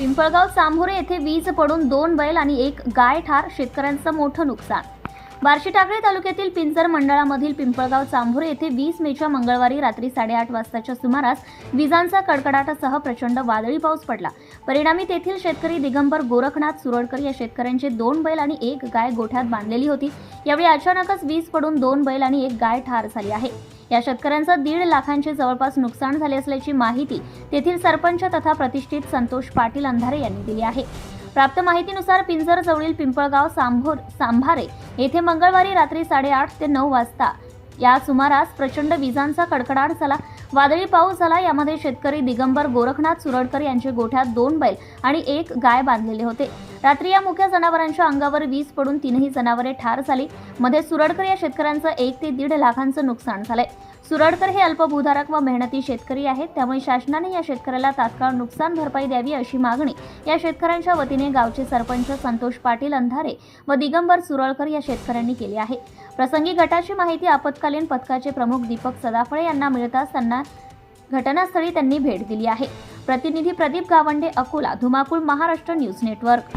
पिंपळगाव चांभोरे येथे वीज पडून दोन बैल आणि एक गाय ठार. शेतकऱ्यांचं मोठं नुकसान. बार्शी टाकळी तालुक्यातील पिंजर मंडळामधील पिंपळगाव चांभोरे येथे वीस मेच्या मंगळवारी रात्री साडेआठ वाजताच्या सुमारास विजांचा कडकडाटासह प्रचंड वादळी पाऊस पडला. परिणामी तेथील शेतकरी दिगंबर गोरखनाथ सुरडकर या शेतकऱ्यांचे दोन बैल आणि एक गाय गोठ्यात बांधलेली होती. यावेळी अचानकच वीज पडून दोन बैल आणि एक गाय ठार झाली आहे. या शेतकऱ्यांचं दीड लाखांचे जवळपास नुकसान झाले असल्याची माहिती तेथील सरपंच तथा प्रतिष्ठित संतोष पाटील अंधारे यांनी दिली आहे. प्राप्त माहितीनुसार पिंजर जवळील पिंपळगाव सांभोर सांभारे येथे मंगळवारी रात्री साडेआठ ते नऊ वाजता या सुमारास प्रचंड विजांचा कडकडाट झाला. वादळी पाऊस झाला. यामध्ये शेतकरी दिगंबर गोरखनाथ सुरडकर यांचे गोठ्यात दोन बैल आणि एक गाय बांधलेले होते. रात्री या मुख्य जनावरांच्या अंगावर वीज पडून तीनही जनावरे ठार झाली. मध्ये सुरडकर या शेतकऱ्यांचं एक ते दीड लाखांचं नुकसान झालंय. सुरडकर हे अल्पभूधारक व मेहनती शेतकरी आहेत. त्यामुळे शासनाने या शेतकऱ्याला तात्काळ नुकसान भरपाई द्यावी अशी मागणी या शेतकऱ्यांच्या वतीने गावचे सरपंच संतोष पाटील अंधारे व दिगंबर सुरळकर या शेतकऱ्यांनी केली आहे. प्रसंगी गटाची माहिती आपत्कालीन पथकाचे प्रमुख दीपक सदाफळे यांना मिळताच त्यांना घटनास्थळी त्यांनी भेट दिली आहे. प्रतिनिधी प्रदीप गावंडे अकोला धुमाकूळ महाराष्ट्र न्यूज नेटवर्क.